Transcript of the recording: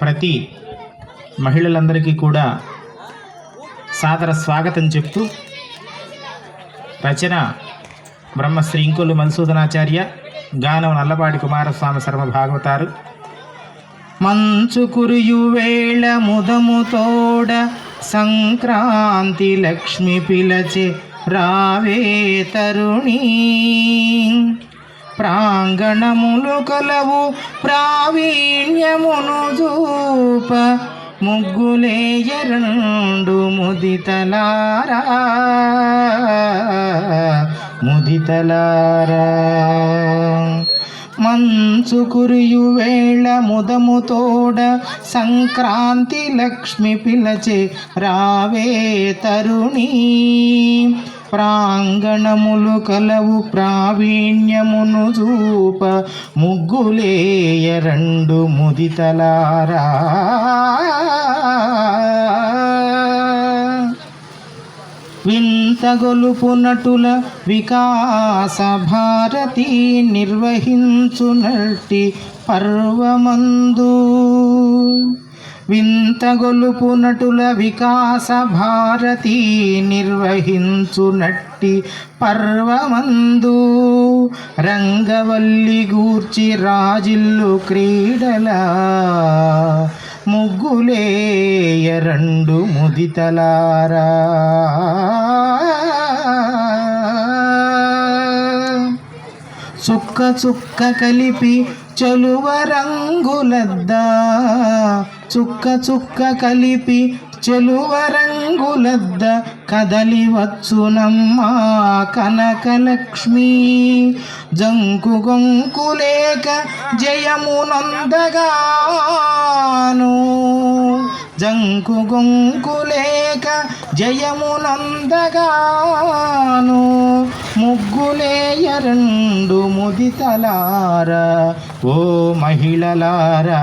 ప్రతి మహిళలందరికీ కూడా సాదర స్వాగతం చెప్తూ రచన బ్రహ్మశ్రీ ఇంకొల్లు మధుసూదనాచార్య గానం నల్లపాటి కుమారస్వామి శర్మ భాగవతారు మంచు కురియు వేళ ముదము తోడ సంక్రాంతి లక్ష్మి పిలచే రావే తరుణీ. ప్రాంగణములు కలవు ప్రావీణ్యమును చూప. ముగ్గులేయరండు ముదితలారా. ముదితలారా. మంచు కురియు వేళ ముదము తోడ సంక్రాంతి లక్ష్మి పిలచే రావే తరుణీ. ప్రాంగణములు కలవు ప్రావీణ్యమును చూప ముగ్గులేయ రెండు ముదితలారా. వింతగొలుపు నటుల వికాస భారతి నిర్వహించునట్టి పర్వమందు. వింతగొలుపు నటుల వికాస భారతి నిర్వహించునట్టి పర్వమందు. రంగవల్లి గూర్చి రాజిల్లు క్రీడల ముగ్గులేయ రెండు ముదితలారా. చుక్క చుక్క కలిపి చలువ రంగులద్దా. చుక్క చుక్క కలిపి చెలువ రంగులద్ద. కదలి వచ్చునమ్మా కనకలక్ష్మి జంకు గొంకులేక జయమునందగాను జంకు గొంకులేక జయమునందగాను ముగ్గులేయ రెండు ముదితలారా ఓ మహిళలారా.